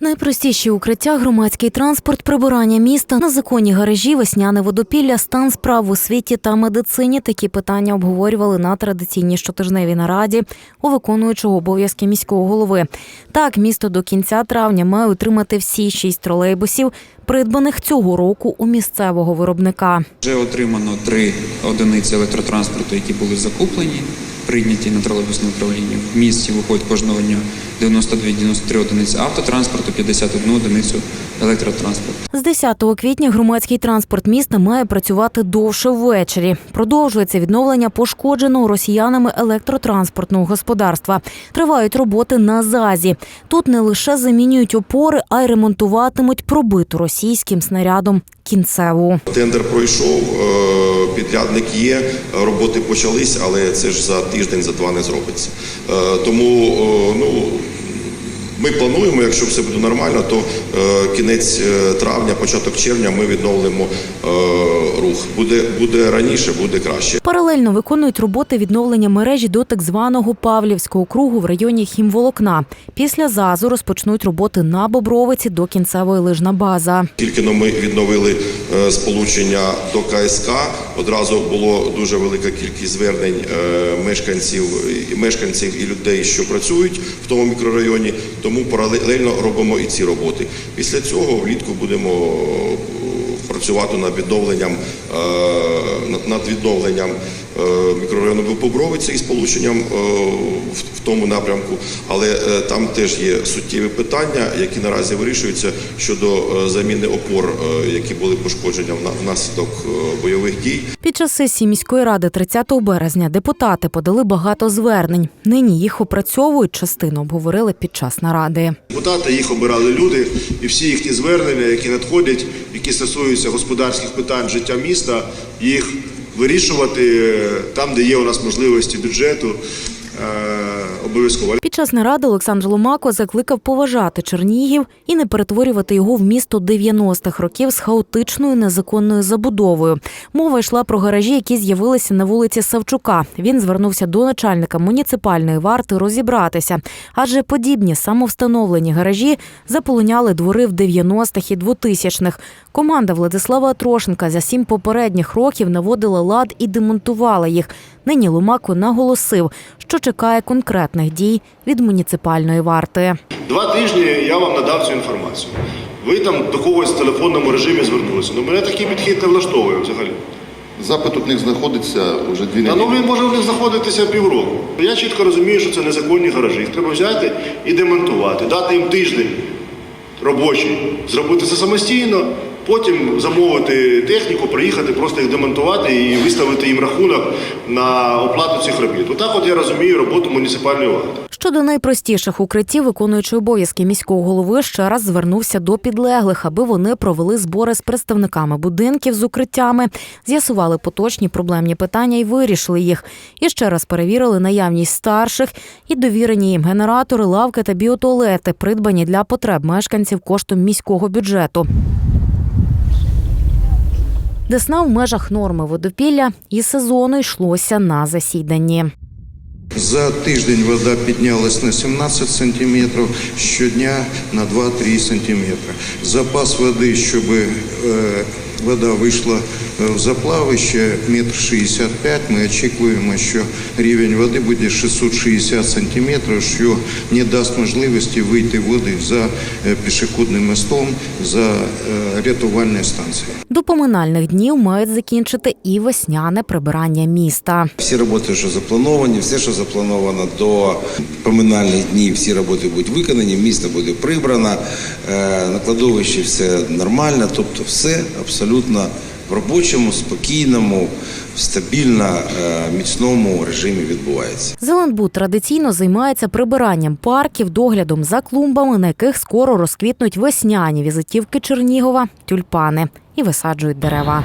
Найпростіші укриття, громадський транспорт, прибирання міста, незаконні гаражі, весняне водопілля, стан справ в освіті та медицині. Такі питання обговорювали на традиційній щотижневій нараді у виконуючого обов'язки міського голови. Так, місто до кінця травня має отримати всі шість тролейбусів, придбаних цього року у місцевого виробника. Вже отримано три одиниці електротранспорту, які були закуплені, прийняті на тролейбусне управління. В місті виходить кожного дня 92-93 одиниці автотранспорту, 51 одиницю електротранспорту. З 10 квітня громадський транспорт міста має працювати довше ввечері. Продовжується відновлення пошкодженого росіянами електротранспортного господарства. Тривають роботи на ЗАЗі. Тут не лише замінюють опори, а й ремонтуватимуть пробиту російським снарядом кінцеву. Тендер пройшов, е, підрядник є, роботи почались, але це ж за тиждень, за два не зробиться. Е, Тому е, ну, ми плануємо, якщо все буде нормально, то е, кінець е, травня, початок червня ми відновимо е, рух. Буде, буде раніше, буде краще. Паралельно виконують роботи відновлення мережі до так званого Павлівського кругу в районі Хімволокна. Після ЗАЗу розпочнуть роботи на Бобровиці до кінцевої лижна база. Тільки но ми відновили е, сполучення до КСК. Одразу було дуже велика кількість звернень е, мешканців і мешканців і людей, що працюють в тому мікрорайоні. Тому паралельно робимо і ці роботи. Після цього влітку будемо е, працювати над відновленням е, над- відновленням мікрорайону Бобровиця і сполученням е, в тому напрямку. Але е, там теж є суттєві питання, які наразі вирішуються щодо е, заміни опор, е, які були пошкоджені вна- внаслідок е, бойових дій. Під час сесії міської ради 30 березня депутати подали багато звернень. Нині їх опрацьовують, частину обговорили під час наради. Депутати їх обирали люди, і всі їхні звернення, які надходять, які стосуються господарських питань життя міста, їх вирішувати е, там, де є у нас можливості бюджету, е, обов'язково. Під час наради Олександр Ломако закликав поважати Чернігів і не перетворювати його в місто 90-х років з хаотичною незаконною забудовою. Мова йшла про гаражі, які з'явилися на вулиці Савчука. Він звернувся до начальника муніципальної варти розібратися, адже подібні самовстановлені гаражі заполоняли двори в 90-х і 2000-х. Команда Владислава Трошенка за сім попередніх років наводила лад і демонтувала їх. Нині Ломако наголосив, що чекає конкретних дій від муніципальної варти. Два тижні я вам надав цю інформацію. Ви там до когось в телефонному режимі звернулися. Ну мене такий підхід не влаштовує взагалі. Запит у них знаходиться вже дві Та ну він може в них знаходитися півроку. Я чітко розумію, що це незаконні гаражі. Їх треба взяти і демонтувати, дати їм тиждень робочий, зробити це самостійно, потім замовити техніку, приїхати, просто їх демонтувати і виставити їм рахунок на оплату цих робіт. Отак от я розумію роботу муніципальної варти. Щодо найпростіших укриттів, виконуючий обов'язки міського голови ще раз звернувся до підлеглих, аби вони провели збори з представниками будинків з укриттями, з'ясували поточні проблемні питання і вирішили їх. І ще раз перевірили наявність старших і довірені їм генератори, лавки та біотуалети, придбані для потреб мешканців коштом міського бюджету. Десна в межах норми водопілля і сезону йшлося на засіданні. За тиждень вода піднялась на 17 сантиметрів, щодня на 2-3 сантиметри. Запас води, щоб е, вода вийшла в заплавище, метр 65. Ми очікуємо, що рівень води буде 660 сантиметрів, що не дасть можливості вийти води за е, пішохідним мостом, за е, рятувальною станцією. До поминальних днів мають закінчити і весняне прибирання міста. Всі роботи, що заплановані, все, що заплановано до поминальних днів, всі роботи будуть виконані, місто буде прибрано, е, на кладовищі все нормально, тобто все абсолютно в робочому, спокійному, стабільно, е, міцному режимі відбувається. Зеленбуд традиційно займається прибиранням парків, доглядом за клумбами, на яких скоро розквітнуть весняні візитівки Чернігова, тюльпани і висаджують дерева.